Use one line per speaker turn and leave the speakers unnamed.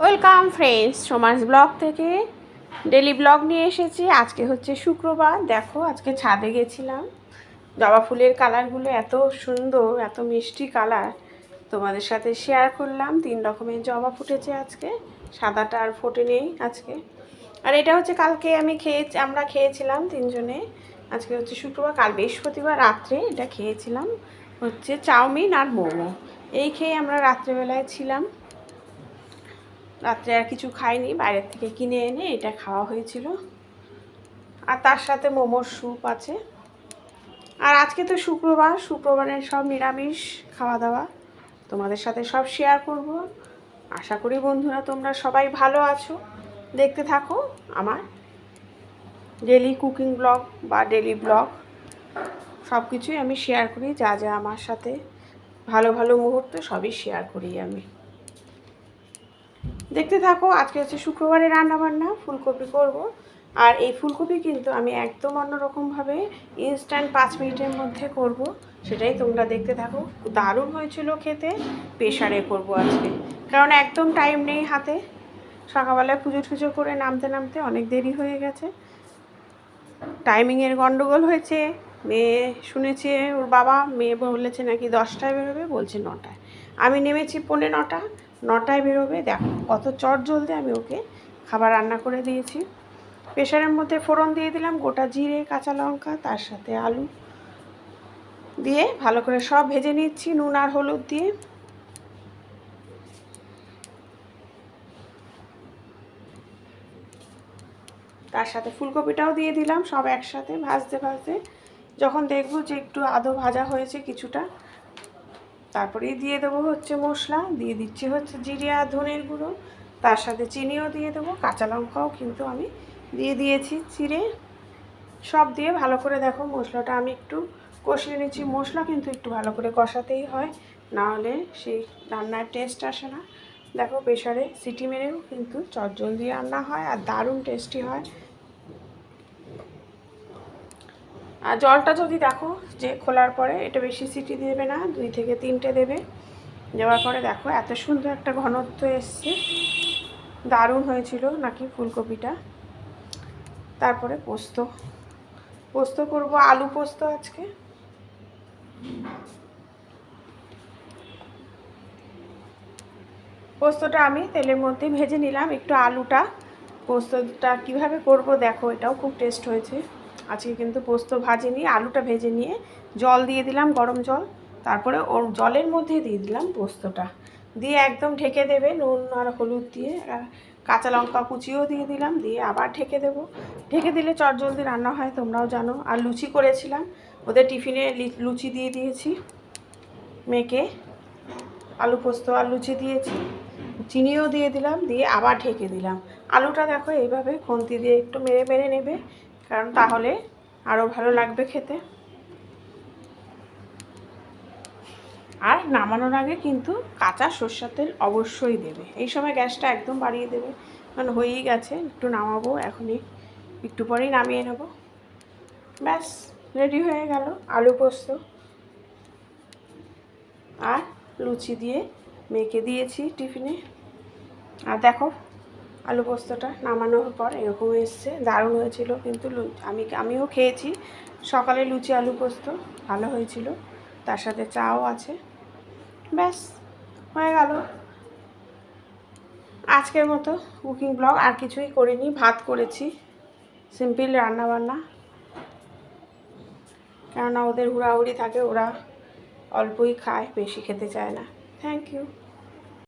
Welcome friends Samaj blog থেকে daily blog নিয়ে এসেছি। আজকে হচ্ছে শুক্রবার। দেখো, আজকে ছাদে গেছিলাম। জবা ফুলের কালারগুলো এত সুন্দর, এত মিষ্টি কালার। তোমাদের সাথে শেয়ার করলাম। তিন রকমের জবা ফুটেছে আজকে। সাদাটা আর ফোটে নেই আজকে। আর এটা হচ্ছে কালকে আমি খেয়ে, আমরা খেয়েছিলাম তিনজনে। আজকে হচ্ছে শুক্রবার, কাল বৃহস্পতিবার রাত্রে এটা খেয়েছিলাম। হচ্ছে চাউমিন আর মোমো। এই খেয়ে আমরা রাত্রেবেলায় ছিলাম। রাত্রে আর কিছু খাইনি, বাইরের থেকে কিনে এনে এটা খাওয়া হয়েছিল। আর তার সাথে মোমোর স্যুপ আছে। আর আজকে তো শুক্রবার শুক্রবারের সব নিরামিষ খাওয়া দাওয়া তোমাদের সাথে সব শেয়ার করব। আশা করি বন্ধুরা তোমরা সবাই ভালো আছো। দেখতে থাকো আমার ডেলি কুকিং ব্লগ বা ডেলি ব্লগ সব কিছুই আমি শেয়ার করি, যা যা আমার সাথে ভালো ভালো মুহূর্ত সবই শেয়ার করি আমি। দেখতে থাকো, আজকে হচ্ছে শুক্রবারে রান্না বান্না ফুলকপি করব। আর এই ফুলকপি কিন্তু আমি একদম অন্যরকমভাবে ইনস্ট্যান্ট পাঁচ মিনিটের মধ্যে করব। সেটাই তোমরা দেখতে থাকো। দারুণ হয়েছিল খেতে প্রেশারে করব আজকে। কারণ একদম টাইম নেই হাতে। সকালবেলায় পুজো টুজো করে নামতে নামতে অনেক দেরি হয়ে গেছে। টাইমিংয়ের গন্ডগোল হয়েছে। মেয়ে শুনেছে, ওর বাবা মেয়ে বলেছে নাকি দশটায় বেরোবে, বলছে নটায়। আমি নেমেছি পৌনে নটা, নটায় বেরোবে, দেখো কত চট জলদি আমি ওকে খাবার রান্না করে দিয়েছি। প্রেশারের মধ্যে ফোড়ন দিয়ে দিলাম, গোটা জিরে, কাঁচা লঙ্কা, তার সাথে আলু দিয়ে ভালো করে সব ভেজে নিচ্ছি, নুন আর হলুদ দিয়ে। তার সাথে ফুলকপিটাও দিয়ে দিলাম, সব একসাথে ভাজতে ভাজতে। যখন দেখব যে একটু আদো ভাজা হয়েছে কিছুটা তারপরেই দিয়ে দেবো হচ্ছে মশলা, দিয়ে দিচ্ছি হচ্ছে জিরে আর ধনের গুঁড়ো। তার সাথে চিনিও দিয়ে দেবো, কাঁচা লঙ্কাও কিন্তু আমি দিয়ে দিয়েছি চিড়ে সব দিয়ে ভালো করে দেখো মশলাটা আমি একটু কষিয়ে নিচ্ছি। মশলা কিন্তু একটু ভালো করে কষাতেই হয় না হলে সেই রান্নার টেস্ট আসে না। দেখো প্রেশারে সিটি মেরেও কিন্তু চটজলদি রান্না হয় আর দারুণ টেস্টি হয়। আর জলটা যদি দেখো যে খোলার পরে, এটা বেশি সিটি দেবে না, দুই থেকে তিনটে দেবে। দেওয়ার পরে দেখো, এত সুন্দর একটা ঘনত্ব এসছে। দারুণ হয়েছিল নাকি ফুলকপিটা? তারপরে পোস্ত। পোস্ত করব, আলু পোস্ত আজকে। পোস্তটা আমি তেলের মধ্যে ভেজে নিলাম, একটু আলুটা। পোস্তটা কীভাবে করব দেখো, এটাও খুব টেস্ট হয়েছে। আজকে কিন্তু পোস্ত ভাজিনি আলুটা ভেজে নিয়ে জল দিয়ে দিলাম, গরম জল। তারপরে ওর জলের মধ্যে দিয়ে দিলাম পোস্তটা। দিয়ে একদম ঢেকে দেবে, নুন আর হলুদ দিয়ে, আর কাঁচা লঙ্কা কুচিও দিয়ে দিলাম, দিয়ে আবার ঢেকে দেব। ঢেকে দিলে চট জলদি রান্না হয়, তোমরাও জানো। আর লুচি করেছিলাম, ওদের টিফিনে লুচি দিয়ে দিয়েছি। মেয়েকে আলু পোস্ত আর লুচি দিয়েছি। চিনিও দিয়ে দিলাম, দিয়ে আবার ঢেকে দিলাম। আলুটা দেখো এইভাবে খুন্তি দিয়ে একটু মেরে মেরে নেবে। কারণ তাহলে আরও ভালো লাগবে খেতে। আর নামানোর আগে কিন্তু কাঁচা সর্ষের তেল অবশ্যই দেবে। এই সময় গ্যাসটা একদম বাড়িয়ে দেবে। কারণ হয়েই গেছে, একটু নামাবো, এখনই একটু পরেই নামিয়ে নেব। ব্যাস, রেডি হয়ে গেল আলু পোস্ত। আর লুচি দিয়ে মেখে দিয়েছি টিফিনে। আর দেখো আলু পোস্তটা নামানোর পর এরকম এসছে, দারুণ হয়েছিল। কিন্তু আমি, আমিও খেয়েছি। সকালে লুচি, আলু পোস্ত, ভালো হয়েছিল। তার সাথে চাও আছে। ব্যাস, হয়ে গেল। আজকের মতো কুকিং ব্লগ আর কিছুই করিনি, ভাত করেছি। সিম্পল রান্নাবান্না। কেননা ওদের হুড়াহুড়ি থাকে, ওরা অল্পই খায়, বেশি খেতে চায় না। Thank you